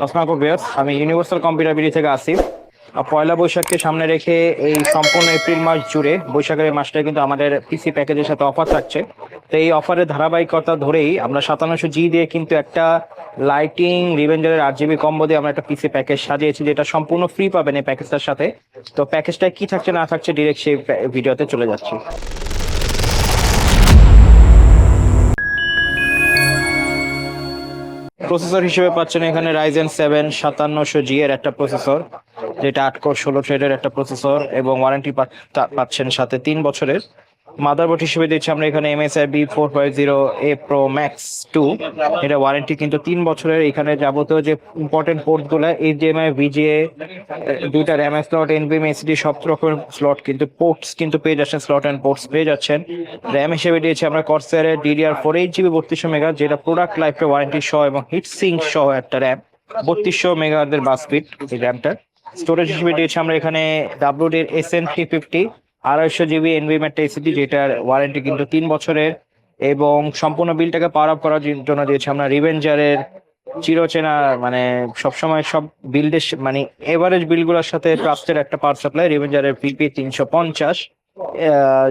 আসসালামু আমি universal computer BD থেকে আসি। পয়লা বৈশাখকে সামনে রেখে এই সম্পূর্ণ এপ্রিল মাস জুড়ে বৈশাখের মাসটা কিন্তু আমাদের পিসি প্যাকেজের সাথে অফার থাকছে। তো এই অফারের ধারাবাহিকতা ধরেই আমরা সাতান্নশো জি দিয়ে কিন্তু একটা লাইটিং রিভেঞ্জারের আট জিবি কম্বো দিয়ে আমরা একটা পিসি প্যাকেজ সাজিয়েছি, যেটা সম্পূর্ণ ফ্রি পাবেন এই প্যাকেজটার সাথে। তো প্যাকেজটা কি থাকছে না থাকছে ডিরেক্ট সেই ভিডিওতে চলে যাচ্ছি। প্রসেসর হিসেবে পাচ্ছেন এখানে রাইজেন সেভেন সাতান্নশো জি এর একটা প্রসেসর, যেটা আট কোর ষোলো থ্রেডের একটা প্রসেসর এবং ওয়ারেন্টি পাচ্ছেন সাথে তিন বছরের। মাদারবোর্ড হিসেবে দিচ্ছি আমরা এখানে MSI B four five zero A pro max two এটা ওয়ারেন্টি কিন্তু তিন বছরের। এখানে যাবতীয় যে ইম্পর্টেন্ট পোর্টগুলো এইচডিএমআই ভিজিএ দুইটা র্যাম স্লট এনবিএম এসডি সব রকমের স্লট কিন্তু পোর্টস কিন্তু পেয়ে যাচ্ছেন স্লট অ্যান্ড পোর্টস পেয়ে যাচ্ছেন। র্যাম হিসেবে দিয়েছি আমরা কর্সারের ডিডিআর ফোর এইট জিবি বত্রিশশো মেগা, যেটা প্রোডাক্ট লাইফে ওয়ারেন্টি সহ এবং হিট সিং সহ একটা র্যাম বত্রিশশো মেগাদের বাস স্পিড এই র্যামটা স্টোরেজ হিসেবে দিয়েছি আমরা এখানে ডাব্লিউডির এস এন থ্রি ফিফটি আড়াইশো জিবি এনভিএম এসিডি যেটার ওয়ারেন্টি কিন্তু তিন বছরের, এবং সম্পূর্ণ বিলটাকে পাওয়ার আপ করার জন্য দিয়েছে আমরা রিভেঞ্জারের চিরচেনা মানে সবসময় সব বিল্ডের মানে এভারেজ বিলগুলোর সাথে ট্রাস্টের একটা পাওয়ার সাপ্লাই রিভেঞ্জারের পিপি তিনশো পঞ্চাশ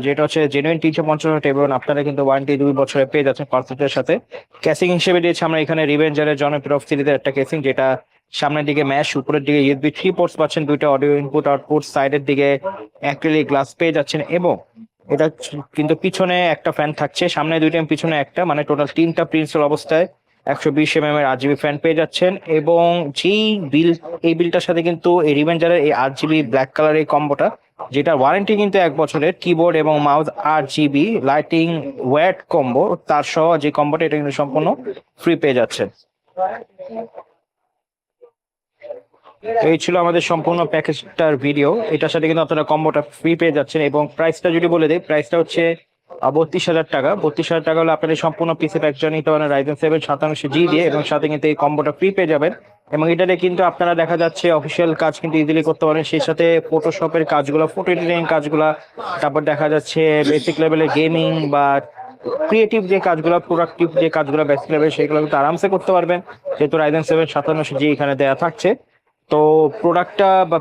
যেটা হচ্ছে জেনুইন তিনশো পঞ্চাশ এবং আপনারা কিন্তু ওয়ারেন্টি দুই বছরে পেয়ে যাচ্ছেন পার্সেন্টের সাথে। ক্যাসিং হিসেবে দিয়েছি আমরা এখানে রিভেঞ্জারের জনপ্রিয় সিরিজের একটা কেসিং যেটা সামনের দিকে ম্যাশ উপরের দিকে ইউএসবি থ্রি পোর্টস পাচ্ছেন, দুইটা অডিও ইনপুট আউটপুট সাইডের দিকে অ্যাক্রিলিক গ্লাস পেয়ে যাচ্ছেন এবং এটা কিন্তু পিছনে একটা ফ্যান থাকছে, সামনে দুইটা পিছনে একটা মানে টোটাল তিনটা প্রিন্সিপাল অবস্থায় একশো বিশ এম এম এর আট জিবি ফ্যান পেয়ে যাচ্ছেন এবং যেই বিল এই বিলটার সাথে কিন্তু এই রিভেঞ্জারের এই আট জিবি ব্ল্যাক কালার এই কম্বোটা যেটা ওয়ারেন্টি কিন্তু এক বছরের কিবোর্ড এবং মাউস আট জিবি লাইটিং ওয়েট কম্বো তার সহ যে কম্বোটা এটা কিন্তু সম্পূর্ণ ফ্রি পেয়ে যাচ্ছেন। এই ছিল আমাদের সম্পূর্ণ প্যাকেজটার ভিডিও এটার সাথে কিন্তু আপনারা কম্বোটা ফ্রি পেয়ে যাচ্ছেন এবং প্রাইসটা যদি বলে দিই প্রাইসটা হচ্ছে বত্রিশ হাজার টাকা। বত্রিশ হাজার টাকা হলে আপনাদের সম্পূর্ণ পিসি প্যাকটা নিতে পারেন রাইজেন সেভেন সাতাংশ জি দিয়ে এবং সাথে কিন্তু এই কম্বোটা ফ্রি পেয়ে যাবেন। এবং এটাতে কিন্তু আপনারা দেখা যাচ্ছে অফিসিয়াল কাজ কিন্তু ইজিলি করতে পারেন। সেই সাথে ফটোশপের কাজগুলো ফটো এডিটিং কাজগুলো, তারপর দেখা যাচ্ছে বেসিক লেভেলের গেমিং বা ক্রিয়েটিভ যে কাজগুলো প্রোডাক্টিভ যে কাজগুলো বেসিক লেভেল সেগুলো কিন্তু আরামসে করতে পারবেন। যেহেতু রাইজেন সেভেন সাতান্নশো জি এখানে দেওয়া থাকছে। তো প্রোডাক্টটা বা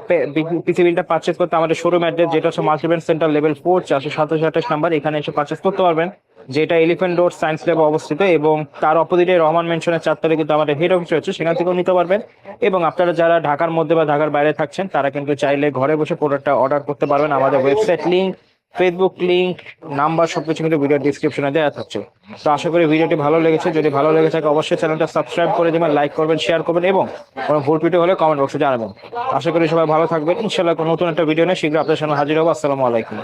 পিসি বিলটা পারচেস করতে আমাদের শোরুম অ্যাড্রেস যেটা হচ্ছে মাল্টিপ্যান সেন্টার লেভেল ফোর চারশো সাতাশ আঠাশ নাম্বার এখানে এসে পারচেস করতে পারবেন। যেটা এলিফেন্ট রোড সায়েন্স ল্যাবে অবস্থিত এবং তার অপোজিটে রহমান মেনশনের চারতলে কিন্তু আমাদের হেড অফিস রয়েছে, সেখান থেকেও নিতে পারবেন। এবং আপনারা যারা ঢাকার মধ্যে বা ঢাকার বাইরে থাকছেন, তারা কিন্তু চাইলে ঘরে বসে প্রোডাক্টটা অর্ডার করতে পারবেন। আমাদের website link Facebook link number সবকিছু কিন্তু ভিডিও ডিসক্রিপশনে দেওয়া থাকছে। তো আশা করি ভিডিওটি ভালো লেগেছে। যদি ভালো লেগে থাকে, অবশ্যই চ্যানেলটা সাবস্ক্রাইব করে দেবেন লাইক করবেন শেয়ার করবেন এবং কোনো ভুল ভিডিও হলে কমেন্ট বক্সে জানাবেন। আশা করি সবাই ভালো থাকবেন। ইনশাল্লাহ কোনো নতুন একটা ভিডিও নিয়ে শীঘ্র আপনার সামনে হাজির হব। আসসালামু আলাইকুম।